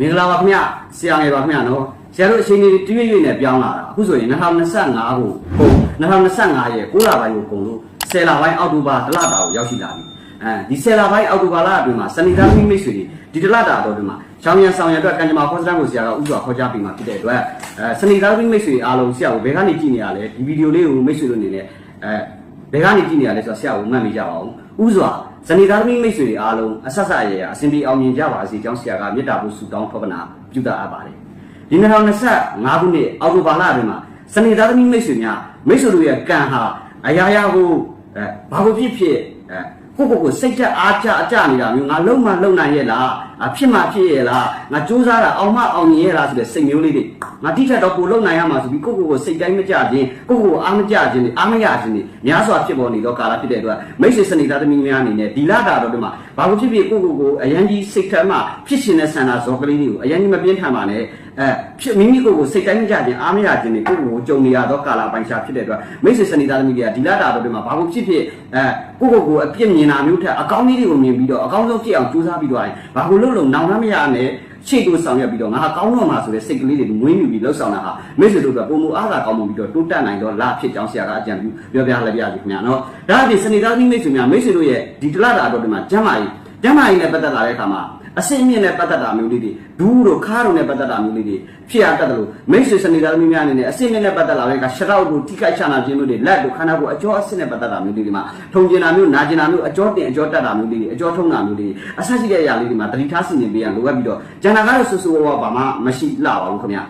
မင်္ဂလာပါခင်ဗျဆရာငယ်ပါခင်ဗျနော်ဆရာတို့အချိန်ကြီးတရွေ့ရွေ့နဲ့ပြောင်းလာတာအခုဆိုရင်2025ကိုဟုတ်2025ရဲ့9လပိုင်းကိုကုန်လို့10လပိုင်းအောက်တိုဘာတလတာကိုရောက်ရှိလာပြီအဲဒီ10လပိုင်းအောက်တိုဘာလအတွင်းမှာစနေသားမိမိတ်ဆွေတွေဒီတလတာတော့ဒီမှာချောင်းရန်ဆောင်ရန်အတွက်ကံကြမ္မာခေါ်စတန်ကိုဆရာကဥစွာခေါ်ကြားပြီးမှဖြစ်တဲ့အတွက်အဲစနေသားမိမိတ်ဆွေအားလုံးဆရာကိုဘယ်ကနေကြည့်နေရလဲဒီဗီဒီယိုလေးကိုမိတ်ဆွေတို့အနေနဲ့အဲ ဘယ်ကနေကြည့်နေရလဲဆိုတော့ဆရာကိုမှတ်မိကြပါအောင်ဥစွာဇနီးသားသမီးမိတ်ဆွေတွေအားလုံးအဆက်ဆက်ရရအစဉ်ပြေအောင်မြင်ကြပါစေကြောင်းဆရာကမေတ္တာပို့ဆုတောင်းထောပနာပြုတာအပ်ပါတယ်ဒီ2025ခုနှစ်အောက်တိုဘာလအတွင်းမှာဇနီးသားသမီးမိတ်ဆွေများမိတ်ဆွေတို့ရဲ့ကံဟာအရာရာကိုအဲဘာလို့ဖြစ်ဖြစ်အဲ ကိုကိုကိုစိတ်ချက်အားချအကြနေတာမျိုးငါလုံးမလုံးနိုင်ရဲ့လားအဖြစ်မှဖြစ်ရဲ့လားငါစူးစမ်းတာအောင်မအောင်မြင်ရဲ့လားဆိုတဲ့စိတ်မျိုးလေးတွေငါတိထက်တော့ကိုလုံးနိုင်ရမှာဆိုပြီးကိုကိုကိုစိတ်တိုင်းမကြခြင်းကိုကိုကိုအားမကြခြင်းအားမရခြင်းတွေများစွာဖြစ်ပေါ်နေတော့ကာလဖြစ်တဲ့အတွက်မိတ်ဆွေစနေသားသမီးများအနေနဲ့ဒီလတာတော့ဒီမှာဘာလို့ဖြစ်ဖြစ်ကိုကိုကိုအရန်ကြီးစိတ်ထက်မှဖြစ်ရှင်တဲ့ဆန္ဒဇော်ကလေးတွေကိုအရန်ကြီးမပြင်းထန်ပါနဲ့ အဲဖြစ်မိမိကိုကိုစိတ်တိုင်းမကြခြင်းအားမရခြင်းတွေကိုကိုကိုကြုံနေရတော့ကာလပိုင်းခြားဖြစ်တဲ့အတွက်မိတ်ဆွေစနေသားသမီးတွေကဒီလတာတော့ဒီမှာဘာလို့ဖြစ်ဖြစ်အဲကိုကိုကိုအပြစ်မြင်တာမျိုးထက်အကောင်းလေးတွေကိုမြင်ပြီးတော့အကောင်းဆုံးဖြစ်အောင်ကြိုးစားပြီးတော့ဘာလို့လို့လုံနောင်နှမရနဲ့ရှေ့တို့ဆောင်ရွက်ပြီးတော့ငါကောင်းတော့မှာဆိုတဲ့စိတ်ကလေးတွေမွေးမြူပြီးလှုပ်ဆောင်တာဟာမိတ်ဆွေတို့ကပုံမူအားသာကောင်းမှုပြီးတော့တိုးတက်နိုင်တော့လာဖြစ်ကြောင်းဆရာကအကြံပြုပြောပြလိုက်ပြရစီခင်ဗျာနော်ဒါအပြင်စနေသားမိတ်ဆွေများမိတ်ဆွေတို့ရဲ့ဒီတလတာတော့ဒီမှာကျမ်းမာရေးကျမ်းမာရေးနဲ့ပတ်သက်လာတဲ့အခါမှာ အစင်မြင့်နဲ့ပတ်သက်တာမျိုးလေးတွေဒူးတို့ခါတို့နဲ့ပတ်သက်တာမျိုးလေးတွေဖြစ်ရတတ်တယ်လို့မိတ်ဆွေစနေသားသမီးများအနေနဲ့အစင်မြင့်နဲ့ပတ်သက်လာတဲ့အခါရှရောက်တို့ထိခိုက်ချနာခြင်းမျိုးတွေလက်တို့ခန္ဓာကိုယ်အကျော်အဆင့်နဲ့ပတ်သက်တာမျိုးလေးတွေမှာထုံကျင်တာမျိုးနာကျင်တာမျိုးအကျော်တင်အကျော်တက်တာမျိုးလေးတွေအကျော်ထုံတာမျိုးလေးတွေအဆက်ရှိတဲ့အရာလေးတွေမှာတတိထားစီနေပေးရလိုအပ်ပြီးတော့ကျန်တာကတော့ဆူဆူဝါဝါဘာမှမရှိလှပါဘူးခင်ဗျာ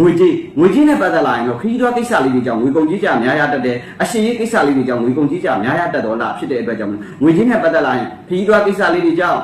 ငွေကြီးငွေကြီးနဲ့ပတ်သက်လာရင်တော့ခရီးသွားကိစ္စလေးတွေကြောင့်ငွေကုန်ကြီးကြများရတတ်တယ်အရှိရေးကိစ္စလေးတွေကြောင့်ငွေကုန်ကြီးကြများရတတ်တော့လားဖြစ်တဲ့အတွက်ကြောင့်ငွေကြီးနဲ့ပတ်သက်လာရင်ခရီးသွားကိစ္စလေးတွေကြောင့်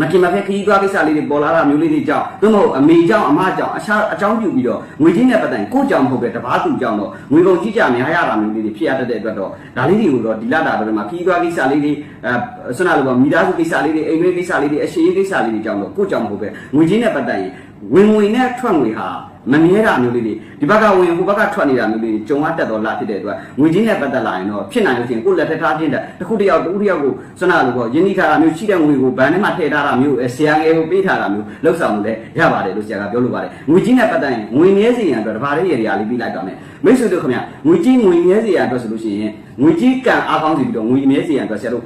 မတင်မဖက်ခရီးသွားကိစ္စလေးတွေပေါ်လာတာမျိုးလေးတွေကြောင့်သို့မဟုတ်အမေကြောင့်အမကြောင့်အရှာအကြောင်းပြုပြီးတော့ငွေကြီးနဲ့ပတ်သက်ရင်ကိုယ့်ကြောင့်မဟုတ်ပဲတပားသူကြောင့်တော့ငွေကုန်ကြီးကြများရတာမျိုးလေးတွေဖြစ်ရတတ်တဲ့အတွက်တော့ဒါလေးတွေကိုတော့ဒီလတာတော့မှာခရီးသွားကိစ္စလေးတွေအဲဆွမ်းနာလိုပါမိသားစုကိစ္စလေးတွေအိမ်တွင်းကိစ္စလေးတွေအရှိရေးကိစ္စလေးတွေကြောင့်တော့ကိုယ့်ကြောင့်မဟုတ်ပဲငွေကြီးနဲ့ပတ်သက်ရင်ဝင်ငွေနဲ့ထွက်ငွေဟာ မမြဲတာမျိုးလေးတွေဒီဘက်ကဝင်ဟိုဘက်ကထွက်နေတာမျိုးလေးတွေကြုံရတတ်တော့လာဖြစ်တဲ့အတွက်ငွေချင်းနဲ့ပတ်သက်လာရင်တော့ဖြစ်နိုင်လို့ရှိရင်ကိုယ်လက်ထက်ထားခြင်းတဲ့တစ်ခုတစ်ယောက်တစ်ခုတစ်ယောက်ကိုစွမ်းနာလို့ပေါ့ယင်းဒီခါတာမျိုးရှိတဲ့ငွေကိုဘဏ်ထဲမှာထည့်ထားတာမျိုးဆရာငယ်ကိုပေးထားတာမျိုးလောက်ဆောင်လို့လည်းရပါတယ်လို့ဆရာကပြောလို့ပါတယ်ငွေချင်းနဲ့ပတ်သက်ရင်ငွေမြဲစေရန်အတွက်တပါးလေးရေရာလေးပြီးလိုက်တော့မယ်မိတ်ဆွေတို့ခင်ဗျငွေကြီးငွေမြဲစေရန်အတွက်ဆိုလို့ရှိရင် ငွေကြီးကံအားကောင်းစီပြီးတော့ငွေမြဲစေရန်အတွက်ဆရာတို့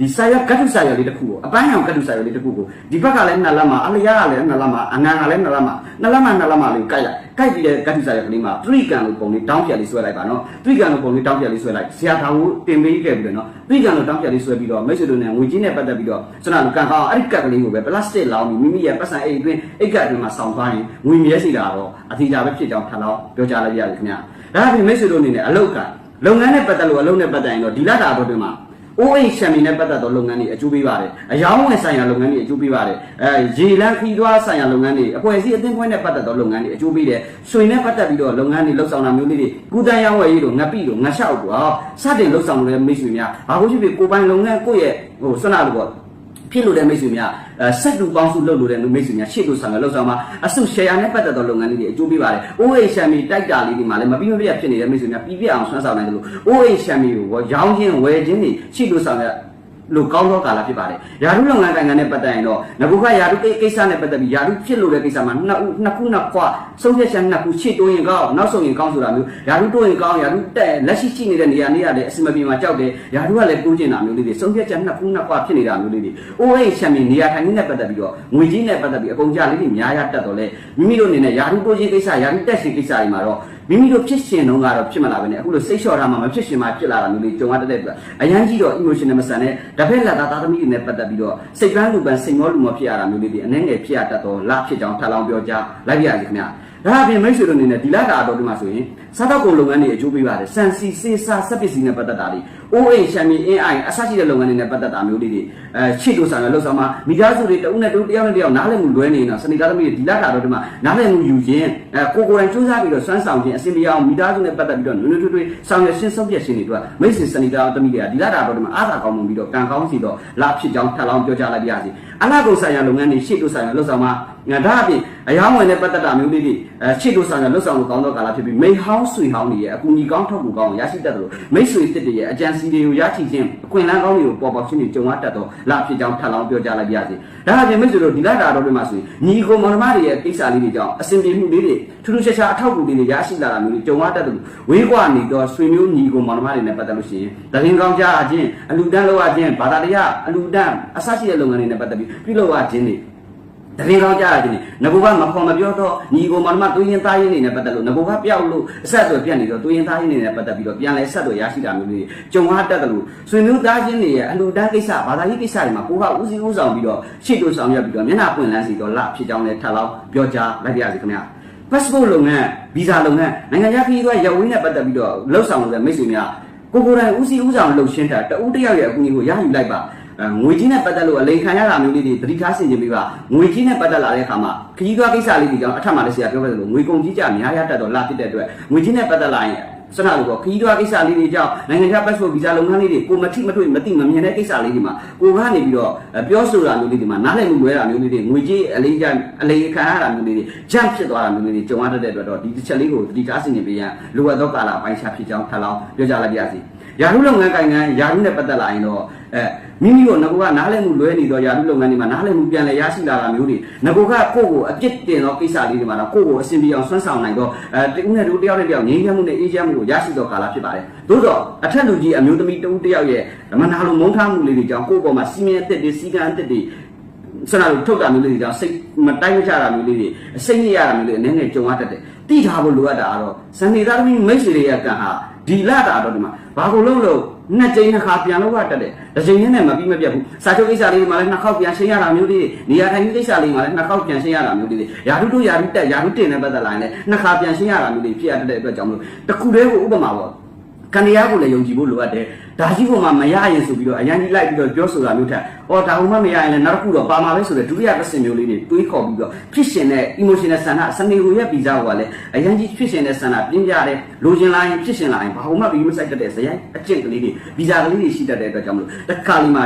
ဒီစာရကတ်တုစာရလေးတစ်ခုကိုအပန်းရောင်ကတ်တုစာရလေးတစ်ခုကိုဒီဘက်ကလည်းနှစ်လက်မှာအလျားကလည်းနှစ်လက်မှာအငန်ကလည်းနှစ်လက်မှာနှစ်လက်မှာနှစ်လက်မှာလေးကိုကြိုက်လိုက်ကြိုက်ပြီးတဲ့ကတ်တုစာရကလေးမှာသရိကံလို့ပုံလေးတောင်းပြလေးဆွဲလိုက်ပါနော်သရိကံလို့ပုံလေးတောင်းပြလေးဆွဲလိုက်ဆရာတော်ကိုတင်ပေးခဲ့ပြီးတော့နော်သရိကံလို့တောင်းပြလေးဆွဲပြီးတော့မိတ်ဆွေတို့နဲ့ငွေကြီးနဲ့ပတ်သက်ပြီးတော့ကျွန်တော်ကံကောင်းအဲ့ဒီကတ်ကလေးကိုပဲပလတ်စတစ်လောင်းပြီးမိမိရဲ့ပတ်စံအိတ်အတွင်းအိတ်ကတ်အတွင်းမှာဆောင်းသွားရင်ငွေမြဲစီတာတော့အထီးကြပဲဖြစ်ကြောင်းထပ်လောင်းပြောကြားလိုက်ရပြီခင်ဗျာဒါအပြင်မိတ်ဆွေတို့အနေနဲ့အလုတ်က လုပ်ငန်းနဲ့ပတ်သက်လို့အလုပ်နဲ့ပတ်သက်ရင်တော့ဒီလတာတော့တွင်မှာအိုးအိမ်ရှမ်မီနဲ့ပတ်သက်သောလုပ်ငန်းတွေအကျိုးပေးပါတယ်။အယောင်းဝင်ဆိုင်ရာလုပ်ငန်းတွေအကျိုးပေးပါတယ်။အဲရေလန်းခီးသွားဆိုင်ရာလုပ်ငန်းတွေအဖွဲ့အစည်းအသင်းဖွဲ့နဲ့ပတ်သက်သောလုပ်ငန်းတွေအကျိုးပေးတယ်။ဆွေနဲ့ပတ်သက်ပြီးတော့လုပ်ငန်းတွေလှုပ်ဆောင်တာမျိုးလေးတွေကုသန်းရောင်းဝယ်ရေးတို့ငပိတို့ငရှောက်တို့စတင်လှုပ်ဆောင်နေတဲ့မိတ်ဆွေများဘာလို့ဖြစ်ဖြစ်ကိုပိုင်လုပ်ငန်းကိုယ့်ရဲ့ဟိုဆွမ်းနာလို့ပေါ့ ဖြစ်လို့တဲ့မိတ်ဆွေများအဲဆက်တူပေါင်းစုလုပ်လို့တဲ့မိတ်ဆွေများရှေ့တို့ဆောင်ရလောက်ဆောင်မှာအစု share နဲ့ပတ်သက်သောလုပ်ငန်းလေးတွေအကျိုးပေးပါတယ်။ OA ရှမ်မီတိုက်တာလေးတွေမှာလည်းမပြီးမပြတ်ဖြစ်နေတဲ့မိတ်ဆွေများပြီးပြအောင်ဆွမ်းဆောင်နိုင်တယ်လို့ OA ရှမ်မီကိုရောင်းချင်းဝယ်ချင်းတွေရှေ့တို့ဆောင်ရ လို့ကောင်းသောကာလဖြစ်ပါတယ်။ယာရုလုပ်ငန်းနိုင်ငံနဲ့ပတ်သက်ရင်တော့ငကုခယာရုကိစ္စနဲ့ပတ်သက်ပြီးယာရုဖြစ်လို့တဲ့ကိစ္စမှာနှစ်ဦးနှစ်ခုနှစ်ခွဆုံးဖြတ်ချက်နှစ်ခုရှေ့တိုးရင်ကောင်းနောက်ဆုံးရင်ကောင်းဆိုတာမျိုးယာရုတိုးရင်ကောင်းယာရုတက်လက်ရှိရှိနေတဲ့နေရာနေရာတွေအစမပြေမှာကြောက်တယ်ယာရုကလည်းတိုးကျင်တာမျိုးလေးတွေဆုံးဖြတ်ချက်နှစ်ခုနှစ်ခွဖြစ်နေတာမျိုးလေးတွေအိုးအိမ်ချမ်းမီနေရာထိုင်ခြင်းနဲ့ပတ်သက်ပြီးတော့ငွေကြီးနဲ့ပတ်သက်ပြီးအကုန်ကြလေးတွေများရတတ်တော့လေမိမိတို့အနေနဲ့ယာရုတိုးခြင်းကိစ္စယာရုတက်ရှင်ကိစ္စတွေမှာတော့ မိမိတို့ဖြစ်ရှင်တော့ကတော့ဖြစ်မလာပဲねအခုလိုစိတ်လျှော့ထားမှမဖြစ်ရှင်မှဖြစ်လာတာမျိုးလေးကြုံရတတ်တဲ့အတွက်အရန်ကြီးတော့ emotional မဆန်နဲ့တစ်ဖက်လက်သားသားသမီးတွေနဲ့ပတ်သက်ပြီးတော့စိတ်ပန်းလူပန်းစိတ်မောလူမောဖြစ်ရတာမျိုးလေးတွေအနှဲငယ်ဖြစ်ရတတ်တော့လဖြစ်ကြောင်းထပ်လောင်းပြောကြလိုက်ပြရစီခင်ဗျာဒါအပြင်မိတ်ဆွေတို့အနေနဲ့ဒီလတာတော့ဒီမှာဆိုရင်စားတော့ကုန်လုပ်ငန်းတွေအကျိုးပေးပါတယ်စံစီစေးစားစက်ပစ္စည်းနဲ့ပတ်သက်တာတွေ အိုးအိမ်ရှမ်းမီအင်းအိုင်အဆရှိတဲ့လုပ်ငန်းတွေနဲ့ပတ်သက်တာမျိုးလေးတွေအဲချစ်တို့ဆောင်ရလှုပ်ဆောင်မှာမိသားစုတွေတဦးနဲ့တဦးတယောက်နဲ့တယောက်နားလည်မှုလွဲနေတော့စနေသားသမီးတွေဒီလတာတော့ဒီမှာနားလည်မှုယူခြင်းအဲကိုကိုယ်တိုင်စူးစမ်းပြီးတော့စွမ်းဆောင်ခြင်းအစီအမီအောင်မိသားစုနဲ့ပတ်သက်ပြီးတော့နွေးနွေးထွေးထွေးဆောင်ရရှင်းဆုံးဖြတ်ခြင်းတွေအတွက်မိတ်ဆွေစနေသားသမီးတွေကဒီလတာတော့ဒီမှာအားသာကောင်းမှုပြီးတော့ကံကောင်းစီတော့လာဖြစ်ကြောင်းထပ်လောင်းပြောကြလိုက်ပါရစေ အအလားကုန်ဆိုင်ရာလုပ်ငန်းတွေရှေ့တို့ဆိုင်ရာလှုပ်ဆောင်မှာငါဒါအပြင်အယောင်းဝင်တဲ့ပတ်သက်တာမျိုးလေးတွေအဲရှေ့တို့ဆိုင်ရာလှုပ်ဆောင်လို့ကောင်းသောကာလဖြစ်ပြီးမိဟောင်းဆွေဟောင်းတွေရဲ့အကူအညီကောင်းထောက်ကူကောင်းရရှိတတ်တယ်လို့မိတ်ဆွေတစ်တွေရဲ့အကြံစီတွေကိုရရှိခြင်းအခွင့်အလမ်းကောင်းတွေကိုပေါ်ပေါက်ခြင်းတွေကြုံရတတ်တော့လာဖြစ်ကြောင်းထပ်လောင်းပြောကြားလိုက်ပါရစေဒါအပြင်မိတ်ဆွေတို့ဒီလတာတော်တွေမှာဆိုရင်ညီကိုမောင်နှမတွေရဲ့ကိစ္စလေးတွေကြောင့်အစဉ်ပြေမှုလေးတွေထူးထူးခြားခြားအထောက်အကူလေးတွေရရှိလာတာမျိုးတွေကြုံရတတ်တယ်လို့ဝေးကွာနေတော့ဆွေမျိုးညီကိုမောင်နှမတွေနဲ့ပတ်သက်လို့ရှိရင်တရင်ကောင်းကြအချင်းအလူတန်းလောက်အချင်းဘာသာတရားအလူတန်းအစရှိတဲ့လုပ်ငန်းတွေနဲ့ပတ်သက်ပြီးပြုလုပ်အချင်းတွေတရင်ကောင်းကြအချင်းငဘကမဖော်မပြောတော့ညီကိုမောင်နှမတွေးရင်သားရင်တွေနဲ့ပတ်သက်လို့ငဘကပြောက်လို့အဆက်အသွယ်ပြတ်နေတော့တွေးရင်သားရင်တွေနဲ့ပတ်သက်ပြီးတော့ပြန်လဲဆက်သွယ်ရရှိတာမျိုးတွေကြုံရတတ်တယ်လို့ဆွေမျိုးသားချင်းတွေရဲ့အလူတန်းကိစ္စဘာသာရေးကိစ္စတွေမှာကိုကဦးစီးဦးဆောင်ပြီးတော့ရှေ့တို့ဆောင်ရွက်ပြီးတော့မျက်နှာပွင့်လန်းစီတော့လဖြစ်ကြောင်းလဲထပ်လောက်ပြောကြားလိုက်ပါရစေခင်ဗျာ passport လုပ်ငန်းဗီဇာလုပ်ငန်းနိုင်ငံခြားခရီးသွားရပ်ဝန်းနဲ့ပတ်သက်ပြီးတော့လှုပ်ဆောင်လို့မိတ်ဆွေများကိုကိုယ်တိုင်ဦးစီးဦးဆောင်လှုပ်ရှင်းတာတဦးတစ်ယောက်ရဲ့အကူအညီကိုရယူလိုက်ပါအဲ ငွေကြီးနဲ့ပတ်သက်လို့အလိန်ခံရတာမျိုးလေးတွေသတိထားဆင်ခြင်ပြီးပါငွေကြီးနဲ့ပတ်သက်လာတဲ့အခါမှာခရီးသွားကိစ္စလေးတွေကြောင့်အထက်မှာလည်းဆရာပြောခဲ့သလိုငွေကုန်ကြီးကြများရတတ်တော့လာဖြစ်တဲ့အတွက်ငွေကြီးနဲ့ပတ်သက်လာရင်စနလို့ပေါ့ခရီးသွားကိစ္စလေးတွေကြောင့်နိုင်ငံခြား passport visa လုပ်ငန်းလေးတွေကိုမထိမတွေ့မသိမမြင်တဲ့ကိစ္စလေးတွေမှာကိုကနေပြီးတော့ပြောဆိုတာမျိုးလေးတွေမှာနားလည်မှုလွဲတာမျိုးလေးတွေငွေကြီးအလေးကြအလေးခံရတာမျိုးလေးတွေ jump ဖြစ်သွားတာမျိုးလေးတွေကြုံရတတ်တဲ့အတွက်တော့ဒီတစ်ချက်လေးကိုသတိထားဆင်ခြင်ပေးရန်လိုအပ်သောကာလအပိုင်းခြားဖြစ်ကြောင်းထပ်လောင်းပြောကြလိုက်ပါရစေ။ ယာရုလုပ်ငန်းကိုင်ငန်းယာရုနဲ့ပတ်သက်လာရင်တော့အဲမိမိတို့ငကောကနားလည်မှုလွဲနေတော့ယာရုလုပ်ငန်းတွေမှာနားလည်မှုပြန်လည်ရရှိလာတာမျိုးတွေငကောကကိုယ့်ကိုအပြစ်တင်သောကိစ္စလေးတွေမှာတော့ကိုယ့်ကိုအဆင်ပြေအောင်ဆွမ်းဆောင်နိုင်တော့အဲတဦးနဲ့တူတယောက်နဲ့တယောက်ငြိမ်းချမ်းမှုနဲ့အေးချမ်းမှုကိုရရှိသောကာလဖြစ်ပါတယ်။သို့တော့အထက်လူကြီးအမျိုးသမီးတဦးတယောက်ရဲ့မနာလိုမုန်းထားမှုလေးတွေကြောင့်ကိုယ့်ဘောမှာစီမင်းအသက်တွေစီကံအသက်တွေဆရာတို့ထုတ်တာမျိုးလေးတွေကြောင့်စိတ်မတိုင်းမချတာမျိုးလေးတွေစိတ်ညစ်ရတာမျိုးလေးအနေနဲ့ကြုံရတတ်တယ်။တိထားဖို့လိုအပ်တာကတော့ဇန်နေသားသမီးမိတ်ဆွေတွေရဲ့ကံဟာ ဒီလတာတော့ဒီမှာဘာကိုလုံးလို့နှစ်ကြိမ်နှစ်ခါပြန်လို့ရတတ်တယ်။တစ်ကြိမ်နဲ့မပြီးမပြတ်ဘူး။စာချုပ်ကိစ္စလေးတွေမှာလည်းနှစ်ခေါက်ပြန်ရှင်းရတာမျိုးလေးတွေနေရာထိုင်ကိစ္စလေးမှာလည်းနှစ်ခေါက်ပြန်ရှင်းရတာမျိုးလေးတွေယာရုတို့ယာရုတက်ယာရုတင်နဲ့ပတ်သက်လာရင်လည်းနှစ်ခါပြန်ရှင်းရတာမျိုးလေးဖြစ်ရတဲ့အတွက်ကြောင့်မလို့တစ်ခုတည်းကိုဥပမာပေါ့ ကံတရားကိုလည်းယုံကြည်ဖို့လိုအပ်တယ်။ဒါကြီးကမှမရရင်ဆိုပြီးတော့အရန်ကြီးလိုက်ပြီးတော့ပြောဆိုတာမျိုးထက်။အော်ဒါမှမရရင်လည်းနောက်တစ်ခုတော့ပါမှာပဲဆိုတဲ့ဒုတိယတစ်ဆင့်မျိုးလေးတွေတွေးခေါ်ပြီးတော့ဖြစ်ရှင်တဲ့ emotional ဆန္ဒစနေကိုရဲ့ဗီဇာကလည်းအရန်ကြီးဖြစ်ရှင်တဲ့ဆန္ဒပြင်းပြတဲ့လိုချင်လာရင်ဖြစ်ရှင်လာရင်ဘာမှပြီးမဆိုင်တတ်တဲ့ဇယိုင်းအကျင့်ကလေးတွေဗီဇာကလေးတွေရှိတတ်တဲ့အတွက်ကြောင့်မလို့တစ်ခါလီမှာ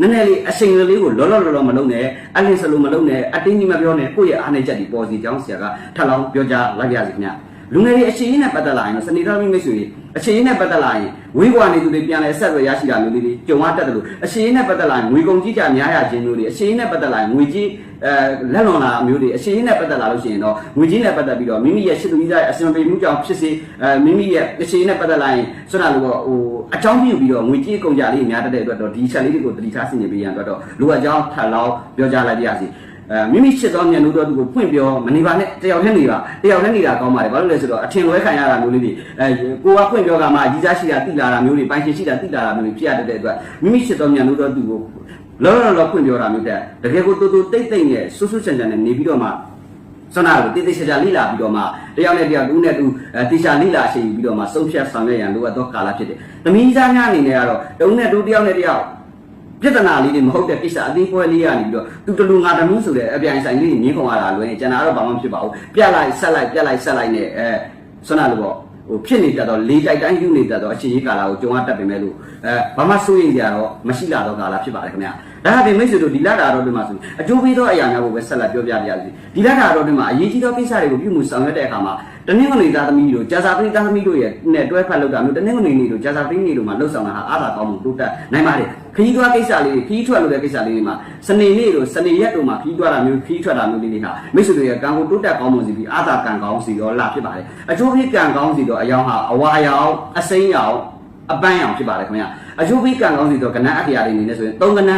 နည်းနည်းလေးအချိန်ကလေးကိုလောလောလောလောမလုံးနဲ့အလင်းစလိုမလုံးနဲ့အတင်းကြီးမပြောနဲ့ကိုယ့်ရဲ့အားနေချက်ဒီပေါ်စီကြောင်းဆရာကထပ်လောင်းပြောကြားလိုက်ပါရစေခင်ဗျာ လူငယ်တွေအရှိန်နဲ့ပတ်သက်လာရင်တော့စနေတော်မိမိတ်ဆွေတွေအရှိန်နဲ့ပတ်သက်လာရင်ဝေးကွာနေသူတွေပြန်လဲဆက်ရရရှိတာမျိုးလေးတွေကြုံရတတ်တယ်လို့အရှိန်နဲ့ပတ်သက်လာရင်ငွေကုန်ကြီးကြများရခြင်းမျိုးတွေအရှိန်နဲ့ပတ်သက်လာရင်ငွေကြီးအဲလက်လွန်လာမျိုးတွေအရှိန်နဲ့ပတ်သက်လာလို့ရှိရင်တော့ငွေကြီးနဲ့ပတ်သက်ပြီးတော့မိမိရဲ့ရှိသူကြီးတဲ့အစင်ပေမှုကြောင့်ဖြစ်စေအဲမိမိရဲ့အရှိန်နဲ့ပတ်သက်လာရင်ဆွမ်းလာလို့ဟိုအကြောင်းပြုပြီးတော့ငွေကြီးကုန်ကြလေးများတတ်တဲ့အတွက်တော့ဒီချက်လေးတွေကိုတတိထားဆင်ခြင်ပေးရန်အတွက်တော့လိုအပ်ကြောင်းထပ်လောင်းပြောကြားလိုက်ပါရစေအဲ မိမိချစ်သောမြန်လို့တော့သူကိုဖွင့်ပြောမနေပါနဲ့တယောက်တည်းနေပါတယောက်တည်းနေတာကောင်းပါတယ်ဘာလို့လဲဆိုတော့အထင်လွဲခံရတာမျိုးလေးတွေအဲကိုကဖွင့်ပြောကမှကြီးစားရှိတာတိလာတာမျိုးတွေပိုင်ရှင်ရှိတာတိလာတာမျိုးတွေဖြစ်ရတဲ့အတွက်မိမိချစ်သောမြန်လို့တော့သူကိုလောလောလောဖွင့်ပြောတာမျိုးတဲ့တကယ်ကိုတူတူတိတ်တိတ်နဲ့ဆူဆူချန်ချန်နဲ့နေပြီးတော့မှစနာကိုတိတိကျကျလိလာပြီးတော့မှတယောက်နဲ့တယောက်တူနဲ့တူတေချာလိလာရှိပြီးတော့မှဆုံးဖြတ်ဆောင်ရွက်ရန်လိုအပ်သောကာလဖြစ်တယ်။သမီးသားများအနေနဲ့ကတော့တူနဲ့တူတယောက်နဲ့တယောက် ပြဿနာလေးတွေမဟုတ်တဲ့ကိစ္စအသေးပွဲလေးကနေပြီးတော့သူတလူငါတမင်းဆိုတဲ့အပြိုင်ဆိုင်လေးမြင်းခုံရတာလွယ်ကျွန်တော်တော့ဘာမှမဖြစ်ပါဘူးပြက်လိုက်ဆက်လိုက်ပြက်လိုက်ဆက်လိုက်နဲ့အဲဆွမ်းနာလို့ပေါ့ဟိုဖြစ်နေကြတော့လေးတိုက်တိုင်းယူနေကြတော့အချင်းကြီးကာလာကိုကြုံရတတ်ပေမဲ့လို့အဲဘာမှစိုးရင်ကြတော့မရှိလာတော့ကာလာဖြစ်ပါတယ်ခင်ဗျာဒါဟာဒီမိတ်ဆွေတို့ဒီလတာတော်တွေမှာဆိုရင်အကျိုးပေးသောအရာများကိုပဲဆက်လက်ပြောပြပြရစီဒီလတာတော်တွေမှာအရေးကြီးသောကိစ္စတွေကိုပြုမှုဆောင်ရွက်တဲ့အခါမှာ တနင်္ဂနွေသားသမီးတို့ကြာစာပရိသားသမီးတို့ရဲ့နဲ့တွဲဖက်လောက်တာမျိုးတနင်္ဂနွေနေ့တို့ကြာစာပရိနေ့တို့မှာလှုပ်ဆောင်တာဟာအားသာကောင်းမှုတိုးတက်နိုင်ပါတယ်ခရီးသွားကိစ္စလေးခရီးထွက်လို့တဲ့ကိစ္စလေးတွေမှာစနေနေ့တို့စနေရက်တို့မှာခရီးသွားတာမျိုးခရီးထွက်တာမျိုးလေးတွေဟာမိတ်ဆွေတို့ရဲ့ကံကိုတိုးတက်ကောင်းမှုစီပြီးအားသာကံကောင်းစီရောလာဖြစ်ပါတယ်အကျိုးပေးကံကောင်းစီတော့အယောင်ဟာအဝါရောင်အစိမ်းရောင်အပန်းရောင်ဖြစ်ပါတယ်ခင်ဗျာအကျိုးပေးကံကောင်းစီတော့ကဏ္ဍအထရာတွေနေနေဆိုရင်သုံးကဏ္ဍ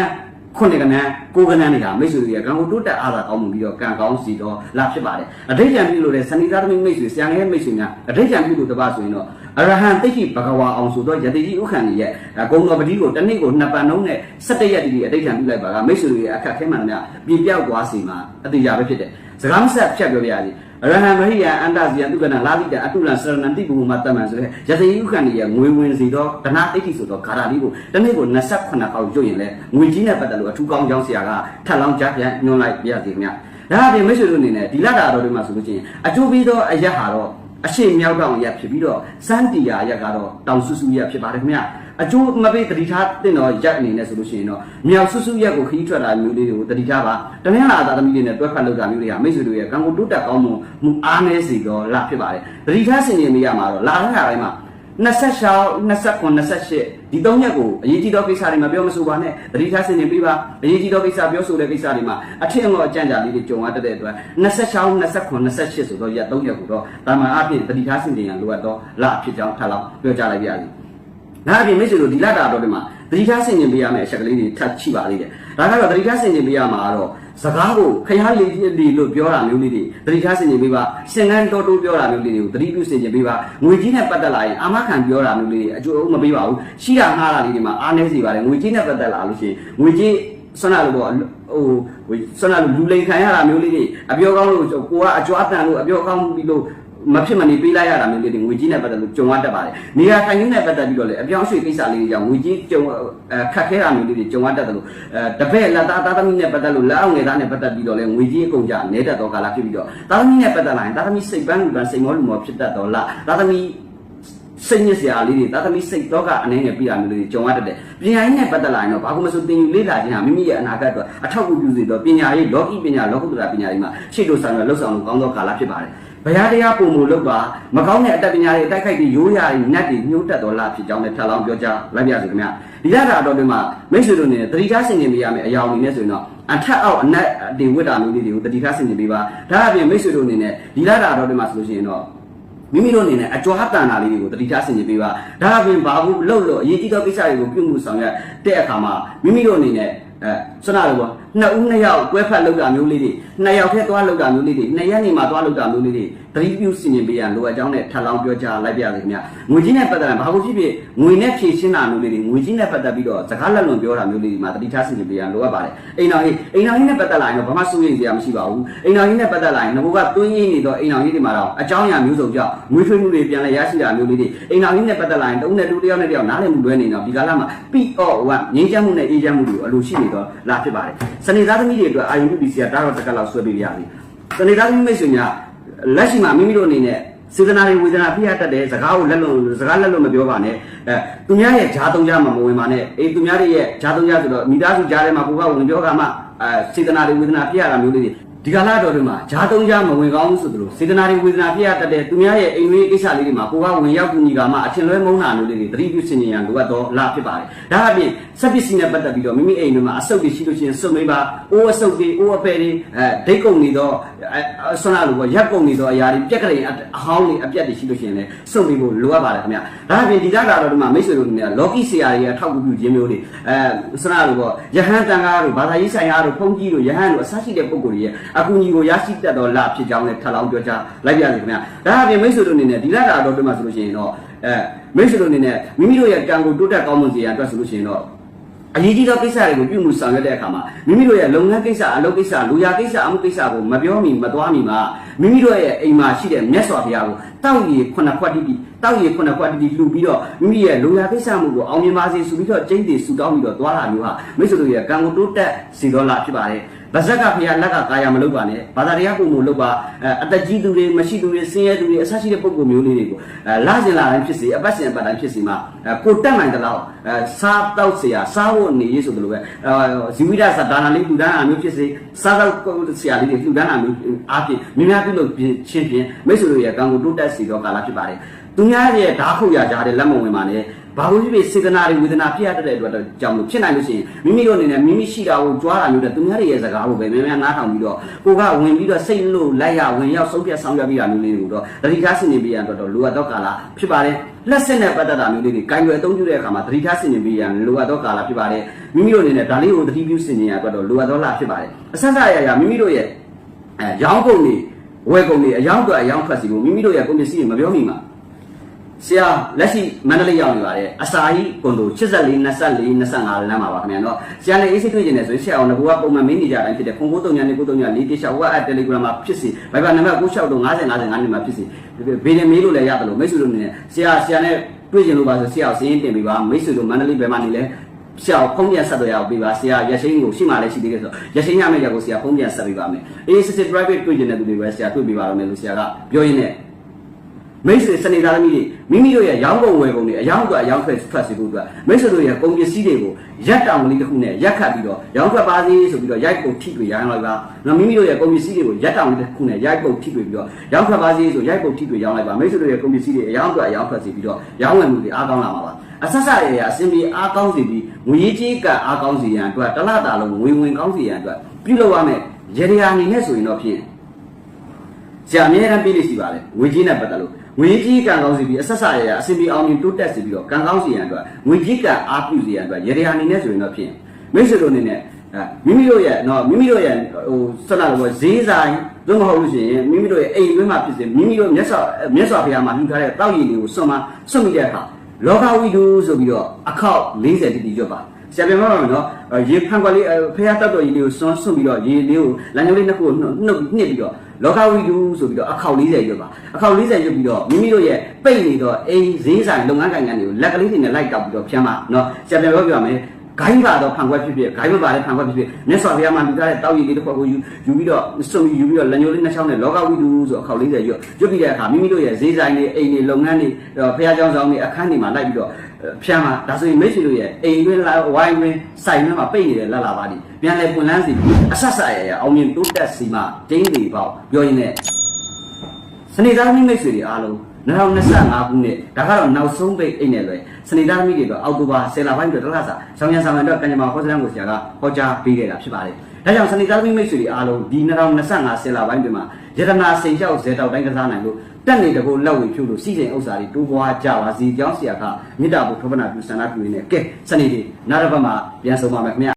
ခုနှစ်ကဏ္ဍကိုကဏ္ဍတွေကမိတ်ဆွေတွေကံကိုတိုးတက်အားသာကောင်းမှုပြီးတော့ကံကောင်းစီတော့လာဖြစ်ပါတယ်အဋိဋ္ဌံပြုလို့တဲ့စဏိသားသမီးမိတ်ဆွေဆရာငယ်မိတ်ဆွေများအဋိဋ္ဌံပြုလို့တပါဆိုရင်တော့အရဟံတိတ်ရှိဘဂဝါအောင်ဆိုတော့ယတိကြီးဥက္ကံကြီးရဲ့ဂုံတော်ပတိကိုတစ်နေ့ကိုနှစ်ပတ်လုံးနဲ့17ရက်တည်းအဋိဋ္ဌံပြုလိုက်ပါကမိတ်ဆွေတွေအခက်ခဲမှန်များပြပြောက်သွားစီမှာအတိအကျပဲဖြစ်တယ်စကားမဆက်ဖြတ်ပြောပြရစီအ ရဟံမဟိယအန္တဇီယတုကနာလာလိတအတုလံစရဏတိဘူမတမန်ဆိုတဲ့ယတိဥက္ကံကြီးရဲ့ငွေဝင်စီတော့ဒနာတိတ်ရှိဆိုတော့ဂါရာလေးကိုတစ်နေ့ကို28ခေါက်ရွတ်ရင်လဲငွေကြီးနဲ့ပတ်သက်လို့အထူးကောင်းကြောင်းဆရာကထပ်လောင်းကြားပြန်ညွှန်လိုက်ပြရစီခင်ဗျဒါအပြင်မိတ်ဆွေတို့အနေနဲ့ဒီလတာတော်တွေမှာဆိုလို့ချင်းအကျိုးပေးသောအရက်ဟာတော့အရှိမြောက်တောင်ရက်ဖြစ်ပြီးတော့စန်းတီယာရက်ကတော့တောင်ဆူဆူရက်ဖြစ်ပါတယ်ခင်ဗျ အကျိုးမပေးတတိထားတင်တော့ရက်အနေနဲ့ဆိုလို့ရှိရင်တော့မြောက်ဆွဆွရက်ကိုခရီးထွက်တာမျိုးလေးတွေကိုတတိထားပါတမင်လာသားသမီးတွေနဲ့တွဲဖက်လောက်တာမျိုးတွေကမိတ်ဆွေတို့ရဲ့ကံကိုတိုးတက်ကောင်းမှုမူအားနည်းစီတော့လာဖြစ်ပါတယ်တတိထားဆင်ခြင်မိရမှာတော့လာတဲ့ခါတိုင်းမှာ26 29 28ဒီ၃ရက်ကိုအရေးကြီးသောကိစ္စတွေမှာပြောမဆိုပါနဲ့တတိထားဆင်ခြင်ပြီးပါအရေးကြီးသောကိစ္စပြောဆိုတဲ့ကိစ္စတွေမှာအထင်အငေါအကြံကြလေးတွေကြုံရတတ်တဲ့အတွက်26 29 28ဆိုတော့ရက်၃ရက်ကိုတော့တာမန်အဖြစ်တတိထားဆင်ခြင်ရန်လိုအပ်တော့လာဖြစ်ကြောင်းထပ်လောက်ပြောကြလိုက်ပါရစေ။ ဒါအပြင်မိတ်ဆွေတို့ဒီလတာတော့ဒီမှာတတိထားဆင်ခြင်ပေးရမယ့်အချက်ကလေးတွေထပ်ချိပါသေးတယ်။ဒါကတော့တတိထားဆင်ခြင်ပေးရမှာကတော့စကားကိုခရလေးလေးလို့ပြောတာမျိုးလေးတွေတတိထားဆင်ခြင်ပေးပါစင်ကန်းတော်တိုးပြောတာမျိုးလေးတွေကိုတတိပြုဆင်ခြင်ပေးပါငွေကြီးနဲ့ပတ်သက်လာရင်အာမခံပြောတာမျိုးလေးတွေအကျိုးမပေးပါဘူးရှိတာငှားတာလေးတွေမှာအားနည်းစေပါတယ်ငွေကြီးနဲ့ပတ်သက်လာလို့ရှိရင်ငွေကြီးဆွမ်းလာလို့ပေါ့ဟိုဆွမ်းလာလို့လူလိန်ခံရတာမျိုးလေးတွေအပြောကောင်းလို့ကိုကအကြွားတန်လို့အပြောကောင်းပြီးလို့ မဖြစ်မနေပေးလိုက်ရတာမျိုးလေးတွေငွေကြီးနဲ့ပတ်သက်လို့ကြုံရတတ်ပါတယ်။နေရာထိုင်ခင်းနဲ့ပတ်သက်ပြီးတော့လည်းအပြောင်းအရွှေ့ကိစ္စလေးတွေကြောင့်ငွေကြီးကြုံအဲခတ်ခဲတာမျိုးလေးတွေကြုံရတတ်တယ်လို့အဲတပည့်လက်သားသားသမီးနဲ့ပတ်သက်လို့လက်အောင်ငယ်သားနဲ့ပတ်သက်ပြီးတော့လည်းငွေကြီးအကုန်ကြနေတတ်တော့ကာလဖြစ်ပြီးတော့သားသမီးနဲ့ပတ်သက်လာရင်သားသမီးစိတ်ပန်းလူပန်းစိတ်မောလူမောဖြစ်တတ်တော့လားသားသမီးစိတ်ညစ်စရာလေးတွေသားသမီးစိတ်တော့ကအနှဲငယ်ပြရမျိုးလေးတွေကြုံရတတ်တယ်ပညာရေးနဲ့ပတ်သက်လာရင်တော့ဘာလို့မဆိုသင်ယူလေ့လာခြင်းဟာမိမိရဲ့အနာဂတ်အတွက်အထောက်အကူပြုစေတော့ပညာရေးလောကီပညာလောကုတ္တရာပညာရေးမှာရှေ့တို့ဆောင်ရလှုပ်ဆောင်လို့ကောင်းသောကာလဖြစ်ပါတယ် ဘုရားတရားပုံမူလုပ်ပါမကောင်းတဲ့အတ္တပညာတွေတိုက်ခိုက်ပြီးရိုးရာတွေနတ်တွေညှိုးတက်တော်လာဖြစ်ကြောင်းလည်းထပ်လောင်းပြောကြားလိုက်ပါရစေခင်ဗျဒီရတာတော့ဒီမှာမိတ်ဆွေတို့နေတတိထားဆင်ခြင်ပေးရမယ်အရာအနေနဲ့ဆိုရင်တော့အထက်အောက်အနက်တွေဝိတ္တာမျိုးလေးတွေကိုတတိထားဆင်ခြင်ပေးပါဒါအပြင်မိတ်ဆွေတို့အနေနဲ့ဒီရတာတော့ဒီမှာဆိုလို့ရှိရင်တော့မိမိတို့အနေနဲ့အကြွားတန်တာလေးတွေကိုတတိထားဆင်ခြင်ပေးပါဒါအပြင်ဘာဘူးလှုပ်လို့အရေးကြီးသောကိစ္စတွေကိုပြုမှုဆောင်ရွက်တဲ့အခါမှာမိမိတို့အနေနဲ့အဲဆွမ်းနာလို့ပေါ့ နှစ်ဦးနှစ်ယောက်ကွဲဖက်လောက်တာမျိုးလေးတွေနှစ်ယောက်ထဲသွားလောက်တာမျိုးလေးတွေနှစ်ရက်နေမှာသွားလောက်တာမျိုးလေးတွေ တတိပြုဆင်ခြင်ပေးရလိုအပ်ကြောင်းနဲ့ထပ်လောင်းပြောကြားလိုက်ပြရစေခင်ဗျငွေကြီးနဲ့ပတ်သက်တာဘာလို့ဖြစ်ဖြစ်ငွေနဲ့ဖြည့်ရှင်းတာမျိုးလေးတွေငွေကြီးနဲ့ပတ်သက်ပြီးတော့စကားလက်လွန်ပြောတာမျိုးလေးတွေမှာတတိထားဆင်ခြင်ပေးရလိုအပ်ပါတယ်အိမ်တော်ကြီးအိမ်တော်ကြီးနဲ့ပတ်သက်လာရင်တော့ဘာမှစိုးရိမ်စရာမရှိပါဘူးအိမ်တော်ကြီးနဲ့ပတ်သက်လာရင်ငဘကတွင်းရင်းနေတော့အိမ်တော်ကြီးတွေမှာတော့အကြောင်းအရာမျိုးစုံကြောင့်ငွေထွေးမှုတွေပြန်လဲရရှိတာမျိုးလေးတွေအိမ်တော်ကြီးနဲ့ပတ်သက်လာရင်တုံးနဲ့တူတယောက်နဲ့တယောက်နားလည်မှုလွဲနေတော့ဒီကာလမှာပြီးတော့ဟိုကငြိမ်းချမ်းမှုနဲ့အေးချမ်းမှုတွေကိုအလိုရှိနေတော့လာဖြစ်ပါတယ်စနေသားသမီးတွေအတွက်အာယုပီစီကတားတော့တက်ကလောက်ဆွဲပေးပြရစီစနေသားသမီးမိတ်ဆွေများ လက်ရှိမှာမိမိတို့အနေနဲ့စေတနာတွေဝေဒနာဖိရတတ်တဲ့စကားကိုလက်လွန်စကားလက်လွန်မပြောပါနဲ့အဲသူများရဲ့ဂျားတုံးကြမှာမဝင်ပါနဲ့အေးသူများတွေရဲ့ဂျားတုံးကြဆိုတော့မိသားစုဂျားထဲမှာကိုကဝင်ပြောကမှအဲစေတနာတွေဝေဒနာဖိရတာမျိုးလေးတွေ ဒီကလာတော်တွေမှာဂျားတုံးကြမဝင်ကောင်းဘူးဆိုသလိုစေတနာတွေဝေဒနာဖိရတတ်တဲ့သူများရဲ့အိမ်ဝေးကိစ္စလေးတွေမှာကိုကဝင်ရောက်ကူညီကမှအထင်လွဲမုန်းတာမျိုးလေးတွေသတိပြုဆင်ခြင်ရန်လိုအပ်တော့လာဖြစ်ပါတယ်ဒါအပြင်စက်ပစ္စည်းနဲ့ပတ်သက်ပြီးတော့မိမိအိမ်တွေမှာအဆုတ်တွေရှိလို့ရှိရင်စုံမိပါအိုးအဆုတ်တွေအိုးအပယ်တွေအဲဒိတ်ကုန်နေတော့အဲဆွမ်းလာလို့ပေါ့ရက်ကုန်နေတော့အရာတွေပြက်ကလေးအဟောင်းတွေအပြက်တွေရှိလို့ရှိရင်လည်းစုံမိဖို့လိုအပ်ပါတယ်ခင်ဗျဒါအပြင်ဒီကလာတော်တွေမှာမိတ်ဆွေတို့တွေကလော်ကီဆရာတွေအထောက်အကူပြုခြင်းမျိုးတွေအဲဆွမ်းလာလို့ပေါ့ယဟန်တန်ကားတို့ဘာသာရေးဆိုင်ရာတို့ဖုန်ကြီးတို့ယဟန်တို့အစရှိတဲ့ပုံကိုယ်တွေရဲ့အကူအညီကိုရရှိတတ်တော့လာဖြစ်ကြောင်းလည်းထပ်လောင်းပြောကြားလိုက်ပြရစီခင်ဗျဒါအပြင်မိတ်ဆွေတို့အနေနဲ့ဒီလာတော်တွေမှာဆိုလို့ရှိရင်တော့အဲမိတ်ဆွေတို့အနေနဲ့မိမိတို့ရဲ့ကံကိုတိုးတက်ကောင်းမွန်စေရန်အတွက်ဆိုလို့ရှိရင်တော့အရေးကြီးသောကိစ္စတွေကိုပြုမှုဆောင်ရွက်တဲ့အခါမှာမိမိတို့ရဲ့လုပ်ငန်းကိစ္စအလုပ်ကိစ္စလူရကိစ္စအမှုကိစ္စကိုမပြောမီမသွားမီမှာမိမိတို့ရဲ့အိမ်မှာရှိတဲ့မြတ်စွာဘုရားကိုတောက်ရည်ခုနှစ်ခွက်တိတိ တောက်ရည်ခုနှစ်ခွက်တိတိလှူပြီးတော့မိမိရဲ့လူရကိစ္စမှုကိုအောင်မြင်ပါစေဆိုပြီးတော့ကျင့်တည်ဆူတောင်းပြီးတော့သွားတာမျိုးဟာမိတ်ဆွေတို့ရဲ့ကံကိုတိုးတက်စေတော်လာဖြစ်ပါတယ်ဗဇက်ကဖရာလက်ကကာယမလုပ်ပါနဲ့ဘာသာတရားပုံမလုပ်ပါအသက်ကြီးသူတွေမရှိသူတွေဆင်းရဲသူတွေအဆရှိတဲ့ပုံကိုမျိုးလေးတွေကိုအဲလာစင်လာတိုင်းဖြစ်စေအပတ်စဉ်အပတ်တိုင်းဖြစ်စေမှာကိုတက်နိုင်တဲ့လောက်အဲစားတောက်เสียစားဖို့နေရေးဆိုသလိုပဲဇီဝိဒသဒါနာလေးလူဒန်းအမျိုးဖြစ်စေစားတော့เสียလေးတွေလူဒန်းအမျိုးအားဖြင့်မြများပြုလို့ချင်းဖြင့်မိတ်ဆွေတို့ရဲ့ကံကိုတိုးတက်စေတော့ကာလဖြစ်ပါတယ် သူများရဲ့ဓာတ်ခုတ်ရကြတဲ့လက်မဝင်ပါနဲ့ဘာလို့ဖြစ်ဖြစ်စေတနာတွေဝေဒနာဖြစ်ရတဲ့အတွက်ကြောင့်လို့ဖြစ်နိုင်လို့ရှိရင်မိမိတို့အနေနဲ့မိမိရှိတာကိုကြွားတာမျိုးတဲ့သူများတွေရဲ့စကားကိုပဲများများနားထောင်ပြီးတော့ကိုကဝင်ပြီးတော့စိတ်လို့လိုက်ရဝင်ရောက်ဆုံးဖြတ်ဆောင်ရွက်ပြီးတာမျိုးလေးတွေကိုတော့တတိထားစင်နေပြီးရတော့လိုအပ်တော့ကာလဖြစ်ပါတယ်လက်စစ်နဲ့ပတ်သက်တာမျိုးလေးတွေကိုင်ရွယ်အသုံးပြုတဲ့အခါမှာတတိထားစင်နေပြီးရလိုအပ်တော့ကာလဖြစ်ပါတယ်မိမိတို့အနေနဲ့ဒါလေးကိုတတိပြုစင်နေရတော့လိုအပ်တော့လာဖြစ်ပါတယ်အဆက်ဆက်ရရမိမိတို့ရဲ့အဲရောင်းကုန်တွေဝယ်ကုန်တွေအယောင်းတော့အယောင်းဖတ်စီဖို့မိမိတို့ရဲ့ကုန်ပစ္စည်းတွေမပြောမိမှာ ဆရာလက်ရှိမန္တလေးရောက်နေပါတယ်အစာဟိကွန်ဒို84 24 25လမ်းမှာပါခင်ဗျာနော်ဆရာနဲ့အေးစိတွေ့ကျင်တယ်ဆိုရင်ဆရာအောင်ငကူကပုံမှန်မင်းနေကြတိုင်းဖြစ်တဲ့ခွန်ကို3ညနေ9 3ည4တိရှောက်ဝက်အတယ်လီဂရမ်မှာဖြစ်စီဘိုင်ဘာနံပါတ်96တော့50 55နေမှာဖြစ်စီဘေးနဲ့မေးလို့လည်းရတယ်လို့မိတ်ဆွေတို့နေနဲ့ဆရာဆရာနဲ့တွေ့ကျင်လို့ပါဆိုဆရာကိုစင်းတင်ပေးပါမိတ်ဆွေတို့မန္တလေးဘယ်မှာနေလဲဆရာဖုန်းပြန်ဆက်တော့ရအောင်ပေးပါဆရာရရှိန်ကိုရှိမှလည်းရှိသေးတယ်ဆိုတော့ရရှိန်ရမယ့်ရက်ကိုဆရာဖုန်းပြန်ဆက်ပေးပါမယ်အေးစစ်စစ် private တွေ့ကျင်တဲ့သူတွေပဲဆရာတွေ့ပေးပါတော့မယ်လို့ဆရာကပြောရင်းနဲ့ မိတ်ဆွေစနေသားသမီးတွေမိမိတို့ရဲ့ရောင်းကုန်ဝယ်ကုန်တွေအယောင်းအတွက်အယောင်းထွက်ထွက်စီဖို့အတွက်မိတ်ဆွေတို့ရဲ့ကုန်ပစ္စည်းတွေကိုရက်တောင်ကလေးတစ်ခုနဲ့ရက်ခတ်ပြီးတော့ရောင်းထွက်ပါစေဆိုပြီးတော့ရိုက်ပုတ်ထိတွေ့ရောင်းလိုက်ပါနော်မိမိတို့ရဲ့ကုန်ပစ္စည်းတွေကိုရက်တောင်ကလေးတစ်ခုနဲ့ရိုက်ပုတ်ထိတွေ့ပြီးတော့ရောင်းထွက်ပါစေဆိုရိုက်ပုတ်ထိတွေ့ရောင်းလိုက်ပါမိတ်ဆွေတို့ရဲ့ကုန်ပစ္စည်းတွေအယောင်းအတွက်အယောင်းထွက်စီပြီးတော့ရောင်းဝယ်မှုတွေအားကောင်းလာမှာပါအဆက်ဆက်ရရအစင်ပြေအားကောင်းစီပြီးငွေကြီးကအားကောင်းစီရန်အတွက်တစ်လတာလုံးငွေဝင်ကောင်းစီရန်အတွက်ပြုလုပ်ရမယ်ရေဒီယာအနေနဲ့ဆိုရင်တော့ဖြင့်ဆရာအမြဲတမ်းပြေးလိရှိပါလေငွေကြီးနဲ့ပတ်သက်လို့ ငွေကြီးကံကောင်းစီပြီးအဆက်ဆက်ရရအစင်ပြေအောင်မြင်တိုးတက်စီပြီးတော့ကံကောင်းစီရန်အတွက်ငွေကြီးကံအားပြုစီရန်အတွက်ရေဒီယာအနေနဲ့ဆိုရင်တော့ဖြင့်မိတ်ဆွေတို့အနေနဲ့အဲမိမိတို့ရဲ့နော်မိမိတို့ရဲ့ဟိုဆက်လာလို့ဈေးဆိုင်သို့မဟုတ်လို့ရှိရင်မိမိတို့ရဲ့အိမ်တွင်းမှာဖြစ်စေမိမိတို့မျက်စောမျက်စောဖျားမှာလှူထားတဲ့တောက်ရည်တွေကိုစွန့်မစွန့်မိတဲ့အခါ လောကဝိတုဆိုပြီးတော့အခောက်40တိတိကျွတ်ပါဆရာပြန်ပြောမယ်နော်ရေဖန်ခွက်လေးဖះတက်တော်ကြီးလေးကိုစွန့်စွန့်ပြီးတော့ရေလေးကိုလမ်းကြောင်းလေးနှစ်ခုကိုနှုတ်နှုတ်နှစ်ပြီးတော့လောကဝိတုဆိုပြီးတော့အခောက်40ရွတ်ပါအခောက်40ရွတ်ပြီးတော့မိမိတို့ရဲ့ပိတ်နေတော့အိမ်ဈေးဆိုင်လုပ်ငန်းကိုင်ငံတွေကိုလက်ကလေးတွေနဲ့လိုက်တောက်ပြီးတော့ဖြန်းပါနော်ဆရာပြန်ပြောပြမယ် ဂိုင်းပါတော့ဖန်ခွက်ဖြစ်ဖြစ်ဂိုင်းမပါတဲ့ဖန်ခွက်ဖြစ်ဖြစ်မြတ်စွာဘုရားမှာလူထားတဲ့တောက်ရည်လေးတစ်ခွက်ကိုယူယူပြီးတော့စုံယူပြီးတော့လက်ညှိုးလေးနှစ်ချောင်းနဲ့လောကဝိတုဆိုအခောက်40ရွတ်ရွတ်ပြီးတဲ့အခါမိမိတို့ရဲ့ဈေးဆိုင်တွေအိမ်တွေလုပ်ငန်းတွေဘုရားကျောင်းဆောင်တွေအခန်းတွေမှာလိုက်ပြီးတော့ဖြန်းပါဒါဆိုရင်မိတ်ဆွေတို့ရဲ့အိမ်တွင်းလာဝိုင်းတွင်းဆိုင်ထဲမှာပိတ်နေတဲ့လက်လာပါဒီပြန်လဲပွင့်လန်းစီအဆက်ဆက်ရရအောင်မြင်တိုးတက်စီမှကျင်းနေပေါ့ပြောရင်းနဲ့စနေသားသမီးမိတ်ဆွေတွေအားလုံး 2025ခုနှစ်ဒါကတော့နောက်ဆုံးပိတ်အိတ်နဲ့လွယ်စနေသားသမီးတွေတော့အောက်တိုဘာ10လပိုင်းအတွက်တစ်လစာဆောင်းရံဆောင်ရံအတွက်ကံကြမ္မာဟောစတန်ကိုဆရာကဟောကြားပေးခဲ့တာဖြစ်ပါတယ်။ဒါကြောင့်စနေသားသမီးမိတ်ဆွေတွေအားလုံးဒီ2025 10လပိုင်းတွင်မှာယတနာစိန်လျှောက်ဇေတောက်တိုင်းကစားနိုင်လို့တက်နေတကူလက်ဝေဖြုတ်လို့စီစဉ်ဥစ္စာတွေတိုးပွားကြပါစီကြောင်းဆရာကမေတ္တာဘုထောပနာပြုစန္ဒပြုနေကဲစနေတွေနောက်တစ်ပတ်မှာပြန်ဆုံပါမယ်ခင်ဗျာ